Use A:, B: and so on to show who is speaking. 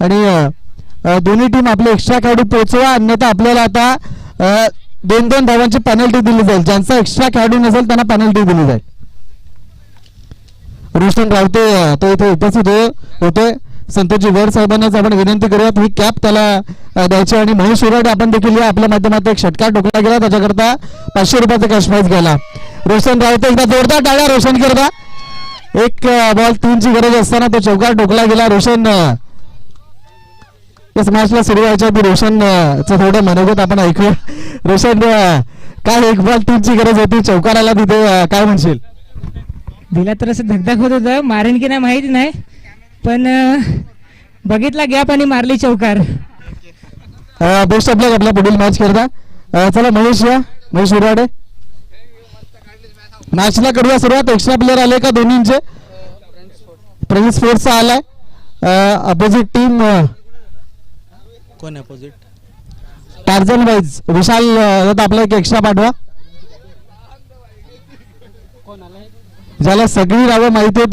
A: आणि दोन्ही टीम आपले एक्स्ट्रा खेळाडू पोहोचवा अन्यथा आपल्याला आता दोन दोन धावांची पेनल्टी दिली जाईल. ज्यांचा एक्स्ट्रा खेळाडू नसेल त्यांना पेनल्टी दिली जाईल. रोशन रावते तो इथे उपस्थित हो, होते संतोषजी वर साहेबांनाच आपण विनंती करूयात ही कॅप त्याला द्यायची आणि महेश उराडे आपण देखील या आपल्या माध्यमात एक षटकार टोकला गेला त्याच्याकरता पाचशे रुपयाचा कॅश प्राईज गेला. रोशन रावते एकदा जोरदार टाळ्या रोशन करता एक बॉल तीनची गरज असताना तो चौकार टोकला गेला. रोशन या मॅचला सुरू व्हायच्या आधी रोशन अ, चं थोडं मनोगत आपण ऐकूया. रोशन काय एक बॉल तीनची गरज होती? चौकाराला तिथे काय म्हणशील?
B: दिला तर असं धगधग होत होतं. मारेन की नाही माहिती नाही. पण बघितला गॅप आणि मारली चौकार.
A: बेस्ट लक आपला पुढील मॅच करता. अ, चला महेश या. महेश उराडे मॅचला करूया सुरुवात. एक्स्ट्रा प्लेअर आले का दोन्हींचे? प्रिन्स स्पोर्ट्सचा आलाय. अपोजिट टीम
C: कोण अपोजिट
A: टार्झन वाईज विशाल आपला एक एक्स्ट्रा पाठवा. ज्याला सगळी नावं माहिती